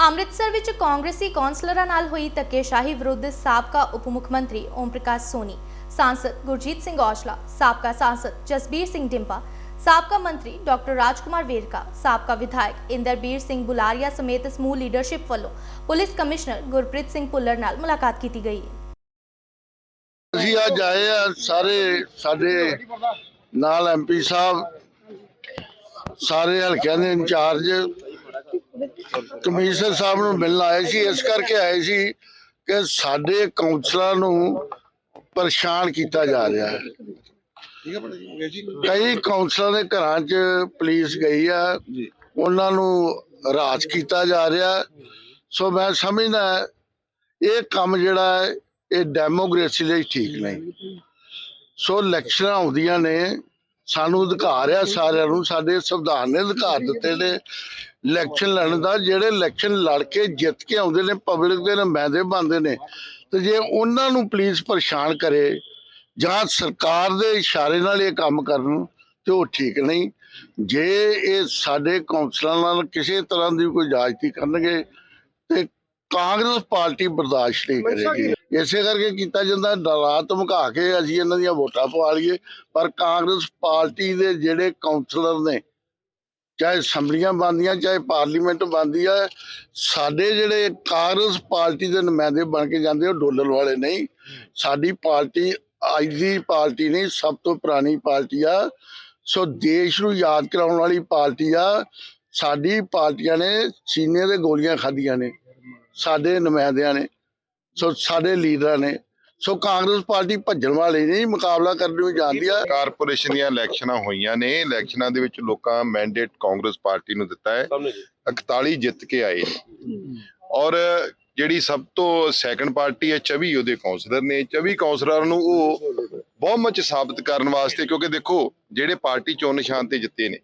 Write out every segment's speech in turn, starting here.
ਅੰਮ੍ਰਿਤਸਰ ਵਿੱਚ ਕਾਂਗਰਸੀ ਕੌਂਸਲਰਾਂ ਨਾਲ ਹੋਈ ਧੱਕੇਸ਼ਾਹੀ ਵਿਰੁੱਧ ਸਾਬਕਾ ਉਪ ਮੁੱਖ ਮੰਤਰੀ ਓਮ ਪ੍ਰਕਾਸ਼ ਸੋਨੀ, ਸਾਂਸਦ ਗੁਰਜੀਤ ਸਿੰਘ ਔਜਲਾ, ਸਾਬਕਾ ਸਾਂਸਦ ਜਸਬੀਰ ਸਿੰਘ ਡਿੰਪਾ, ਸਾਬਕਾ ਮੰਤਰੀ ਡਾਕਟਰ ਰਾਜਕੁਮਾਰ ਵੇਰਕਾ, ਸਾਬਕਾ ਵਿਧਾਇਕ ਇੰਦਰਬੀਰ ਸਿੰਘ ਬੁਲਾਰੀਆ ਸਮੇਤ ਸਮੂਹ ਲੀਡਰਸ਼ਿਪ ਵੱਲੋਂ ਪੁਲਿਸ ਕਮਿਸ਼ਨਰ ਗੁਰਪ੍ਰੀਤ ਸਿੰਘ ਭੁੱਲਰ ਨਾਲ ਮੁਲਾਕਾਤ ਕੀਤੀ ਗਈ। ਅਸੀਂ ਅੱਜ ਆਏ ਆ ਸਾਰੇ ਸਾਡੇ ਨਾਲ ਐਮਪੀ ਸਾਹਿਬ, ਸਾਰੇ ਹਲਕਿਆਂ ਦੇ ਇੰਚਾਰਜ ਕਮਿਸ਼ਨਰ ਸਾਹਿਬ ਨੂੰ ਮਿਲਣ ਆਏ ਸੀ, ਇਸ ਕਰਕੇ ਆਏ ਸੀ ਕਿ ਸਾਡੇ ਕਾਉਂਸਲਰਾਂ ਨੂੰ ਪਰੇਸ਼ਾਨ ਕੀਤਾ ਜਾ ਰਿਹਾ ਹੈ। ਕਈ ਕਾਉਂਸਲਰਾਂ ਦੇ ਘਰਾਂ 'ਚ ਪੁਲਿਸ ਗਈ ਆ, ਉਹਨਾਂ ਨੂੰ ਰਾਜ ਕੀਤਾ ਜਾ ਰਿਹਾ। ਸੋ ਮੈਂ ਸਮਝਦਾ ਇਹ ਕੰਮ ਜਿਹੜਾ ਹੈ, ਇਹ ਡੈਮੋਕ੍ਰੇਸੀ ਲਈ ਠੀਕ ਨਹੀਂ। ਸੋ ਇਲੈਕਸ਼ਨਾਂ ਆਉਂਦੀਆਂ ਨੇ ਸਾਨੂੰ ਅਧਿਕਾਰ ਆ ਸਾਰਿਆਂ ਨੂੰ ਸਾਡੇ ਸੰਵਿਧਾਨ ਨੇ ਅਧਿਕਾਰ ਦਿੱਤੇ ਨੇ। ਇਲੈਕਸ਼ਨ ਲੜਨ ਦਾ ਜਿਹੜੇ ਇਲੈਕਸ਼ਨ ਲੜ ਕੇ ਜਿੱਤ ਕੇ ਆਉਂਦੇ ਨੇ ਪਬਲਿਕ ਦੇ ਨੁਮਾਇੰਦੇ ਬਣਦੇ ਨੇ ਤੇ ਜੇ ਉਹਨਾਂ ਨੂੰ ਪੁਲਿਸ ਪਰੇਸ਼ਾਨ ਕਰੇ ਜਾਂ ਸਰਕਾਰ ਦੇ ਇਸ਼ਾਰੇ ਨਾਲ ਇਹ ਕੰਮ ਕਰਨ ਤੇ ਉਹ ਠੀਕ ਨਹੀਂ। ਜੇ ਇਹ ਸਾਡੇ ਕੌਂਸਲਰਾਂ ਨਾਲ ਕਿਸੇ ਤਰ੍ਹਾਂ ਦੀ ਕੋਈ ਜਾਇਜ਼ਤੀ ਕਰਨਗੇ ਤੇ ਕਾਂਗਰਸ ਪਾਰਟੀ ਬਰਦਾਸ਼ਤ ਨਹੀਂ ਕਰੇਗੀ। ਇਸੇ ਕਰਕੇ ਕੀਤਾ ਜਾਂਦਾ ਡਰਾ ਧਮਕਾ ਕੇ ਅਸੀਂ ਇਹਨਾਂ ਦੀਆਂ ਵੋਟਾਂ ਪਵਾ ਲਈਏ। ਪਰ ਕਾਂਗਰਸ ਪਾਰਟੀ ਦੇ ਜਿਹੜੇ ਕਾਉਂਸਲਰ ਨੇ, ਚਾਹੇ ਅਸੈਂਬਲੀਆਂ ਬਣਦੀਆਂ, ਚਾਹੇ ਪਾਰਲੀਮੈਂਟ ਬਣਦੀ ਆ ਸਾਡੇ ਜਿਹੜੇ ਕਾਂਗਰਸ ਪਾਰਟੀ ਦੇ ਨੁਮਾਇੰਦੇ ਬਣ ਕੇ ਜਾਂਦੇ, ਉਹ ਡੋਲਰ ਵਾਲੇ ਨਹੀਂ। ਸਾਡੀ ਪਾਰਟੀ, ਅੱਜ ਦੀ ਪਾਰਟੀ ਨਹੀਂ, ਸਭ ਤੋਂ ਪੁਰਾਣੀ ਪਾਰਟੀ ਆ। ਸੋ ਦੇਸ਼ ਨੂੰ ਯਾਦ ਕਰਾਉਣ ਵਾਲੀ ਪਾਰਟੀ ਆ। ਸਾਡੀ ਪਾਰਟੀਆਂ ਨੇ ਸੀਨੇ ਦੇ ਗੋਲੀਆਂ ਖਾਧੀਆਂ ਨੇ, ਸਾਡੇ ਨੁਮਾਇੰਦਿਆਂ ਨੇ। ਸੋ ਸਾਡੇ ਲੀਡਰਾਂ ਨੇ ਸੋ ਕਾਂਗਰਸ ਪਾਰਟੀ ਭੱਜਣ ਵਾਲੀ ਨਹੀਂ ਮੁਕਾਬਲਾ ਕਰਨ ਨੂੰ ਜਾਂਦੀ ਆ। ਕਾਰਪੋਰੇਸ਼ਨ ਦੀਆਂ ਇਲੈਕਸ਼ਨਾਂ ਹੋਈਆਂ ਨੇ ਇਲੈਕਸ਼ਨਾਂ ਦੇ ਵਿੱਚ ਲੋਕਾਂ ਮੈਂਡੇਟ ਕਾਂਗਰਸ ਪਾਰਟੀ ਨੂੰ ਦਿੱਤਾ ਹੈ। 41 ਜਿੱਤ ਕੇ ਆਏ ਔਰ ਜਿਹੜੀ ਸਭ ਤੋਂ ਸੈਕੰਡ ਪਾਰਟੀ ਹੈ 24 ਉਹਦੇ ਕਾਉਂਸਲਰ ਨੇ। 24 ਕਾਉਂਸਲਰਾਂ ਨੂੰ ਉਹ ਬਹੁਮਤ ਸਾਬਤ ਕਰਨ ਵਾਸਤੇ ਕਿਉਂਕਿ ਦੇਖੋ ਜਿਹੜੇ ਪਾਰਟੀ ਚੋਣ ਨਿਸ਼ਾਨ ਤੇ ਜਿੱਤੇ ਨੇ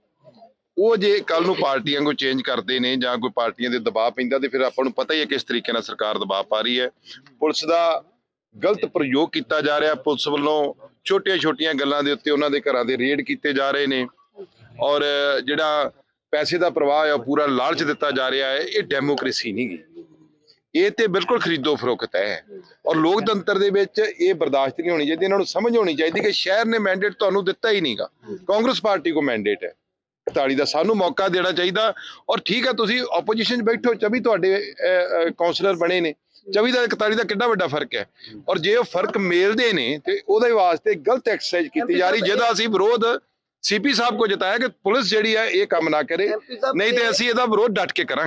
ਉਹ ਜੇ ਕੱਲ ਨੂੰ ਪਾਰਟੀਆਂ ਕੋ ਚੇਂਜ ਕਰਦੇ ਨੇ ਜਾਂ ਕੋਈ ਪਾਰਟੀਆਂ ਦੇ ਦਬਾਅ ਪੈਂਦਾ ਤੇ ਫਿਰ ਆਪਾਂ ਨੂੰ ਪਤਾ ਹੀ ਹੈ ਕਿਸ ਤਰੀਕੇ ਨਾਲ ਸਰਕਾਰ ਦਬਾਅ ਪਾ ਰਹੀ ਹੈ। ਪੁਲਿਸ ਦਾ ਗਲਤ ਪ੍ਰਯੋਗ ਕੀਤਾ ਜਾ ਰਿਹਾ, ਪੁਲਿਸ ਵੱਲੋਂ ਛੋਟੀਆਂ-ਛੋਟੀਆਂ ਗੱਲਾਂ ਦੇ ਉੱਤੇ ਉਹਨਾਂ ਦੇ ਘਰਾਂ ਦੇ ਰੇਡ ਕੀਤੇ ਜਾ ਰਹੇ ਨੇ ਔਰ ਜਿਹੜਾ ਪੈਸੇ ਦਾ ਪ੍ਰਵਾਹ ਹੈ ਉਹ ਪੂਰਾ ਲਾਲਚ ਦਿੱਤਾ ਜਾ ਰਿਹਾ ਹੈ, ਇਹ ਡੈਮੋਕ੍ਰੇਸੀ ਨਹੀਂ ਗੀ। ਇਹ ਤੇ ਬਿਲਕੁਲ ਖਰੀਦੋ ਫਰੋਖਤ ਹੈ ਔਰ ਲੋਕਤੰਤਰ ਦੇ ਵਿੱਚ ਇਹ ਬਰਦਾਸ਼ਤ ਨਹੀਂ ਹੋਣੀ ਚਾਹੀਦੀ, ਇਹਨਾਂ ਨੂੰ ਸਮਝ ਹੋਣੀ ਚਾਹੀਦੀ ਕਿ ਸ਼ਹਿਰ ਨੇ ਮੈਂਡੇਟ ਤੁਹਾਨੂੰ ਦਿੱਤਾ ਹੀ ਨਹੀਂਗਾ ਕਾਂਗਰਸ ਪਾਰਟੀ ਕੋ ਮੈਂਡੇਟ ਹੈ। 41 ਦਾ ਸਾਨੂੰ ਮੌਕਾ ਦੇਣਾ ਚਾਹੀਦਾ ਔਰ ਠੀਕ ਹੈ ਤੁਸੀਂ ਆਪੋਜੀਸ਼ਨ 'ਚ ਬੈਠੋ 24 ਤੁਹਾਡੇ ਕਾਉਂਸਲਰ ਬਣੇ ਨੇ। 24 ਦਾ 41 ਦਾ ਕਿੰਨਾ ਵੱਡਾ ਫ਼ਰਕ ਹੈ। ਔਰ ਜੇ ਉਹ ਫ਼ਰਕ ਮੇਲਦੇ ਨੇ ਤੇ ਉਹਦੇ ਵਾਸਤੇ ਗਲਤ ਐਕਸਰਸਾਈਜ਼ ਕੀਤੀ ਜਾ ਰਹੀ ਜਿਹਦਾ ਅਸੀਂ ਵਿਰੋਧ ਸੀਪੀ ਸਾਹਿਬ ਕੋ ਜਤਾਇਆ ਕਿ ਪੁਲਿਸ ਜਿਹੜੀ ਹੈ ਇਹ ਕੰਮ ਨਾ ਕਰੇ ਨਹੀਂ ਤੇ ਅਸੀਂ ਇਹਦਾ ਵਿਰੋਧ ਡਟ ਕੇ ਕਰਾਂਗੇ।